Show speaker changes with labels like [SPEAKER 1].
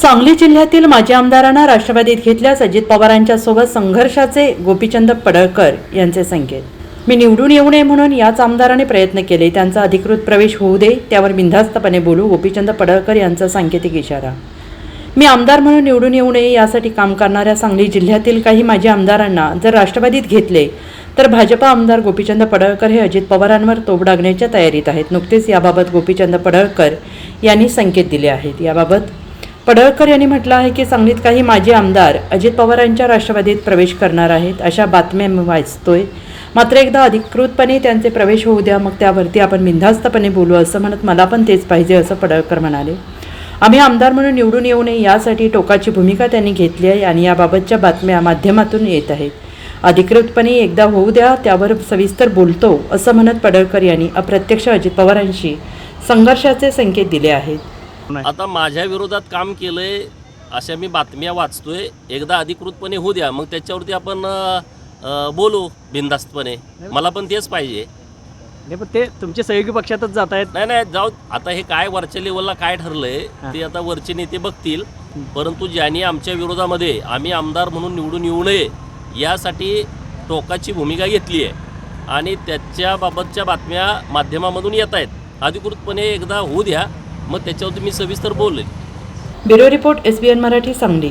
[SPEAKER 1] सांगली जिल्ह्यातील माजी आमदारांना राष्ट्रवादीत घेतल्यास अजित पवारांच्या सोबत संघर्षाचे गोपीचंद पडळकर यांचे संकेत. मी निवडून येऊ नये म्हणून याच आमदाराने प्रयत्न केले. त्यांचा अधिकृत प्रवेश होऊ दे त्यावर बिनधास्तपणे बोलू गोपीचंद पडळकर यांचा सांकेतिक इशारा. मी आमदार म्हणून निवडून येऊ नये यासाठी काम करणाऱ्या सांगली जिल्ह्यातील काही माजी आमदारांना जर राष्ट्रवादीत घेतले तर भाजपा आमदार गोपीचंद पडळकर हे अजित पवारांवर तोब डागण्याच्या तयारीत आहेत. नुकतेच याबाबत गोपीचंद पडळकर यांनी संकेत दिले आहेत. याबाबत पडळकर यांनी म्हटलं आहे की सांगलीत काही माजी आमदार अजित पवारांच्या राष्ट्रवादीत प्रवेश करणार आहेत अशा बातम्या मी वाचतोय. मात्र एकदा अधिकृतपणे त्यांचे प्रवेश होऊ द्या मग त्यावरती आपण बिनधास्तपणे बोलू असं म्हणत मला पण तेच पाहिजे असं पडळकर म्हणाले. आम्ही आमदार म्हणून निवडून येऊ नये यासाठी टोकाची भूमिका त्यांनी घेतली आहे आणि याबाबतच्या बातम्या माध्यमातून येत आहेत. अधिकृतपणे एकदा होऊ द्या त्यावर सविस्तर बोलतो असं म्हणत पडळकर यांनी अप्रत्यक्ष अजित पवारांशी संघर्षाचे संकेत दिले आहेत.
[SPEAKER 2] आता माझ्या विरोधात काम केलंय अशा मी बातम्या वाचतोय. एकदा अधिकृतपणे होऊ द्या मग त्याच्यावरती आपण अ, बोलू बिनधास्तपणे. मला पण तेच पाहिजे.
[SPEAKER 3] नाही पण ते तुमचे सहयोगी पक्षातच जात आहेत
[SPEAKER 2] नाही नाही जाऊ आता हे काय वरच्या लेवलला काय ठरलंय ते आता वरचे नेते बघतील. परंतु ज्यांनी आमच्या विरोधामध्ये आम्ही आमदार म्हणून निवडून येऊ नये यासाठी टोकाची भूमिका घेतली आहे. आणि त्याच्याबाबतच्या बातम्या माध्यमामधून येत आहेत. अधिकृतपणे एकदा होऊ द्या. मग त्याच्यावरती मी सविस्तर बोलेल.
[SPEAKER 1] Bureau report S B N Marathi Sangli.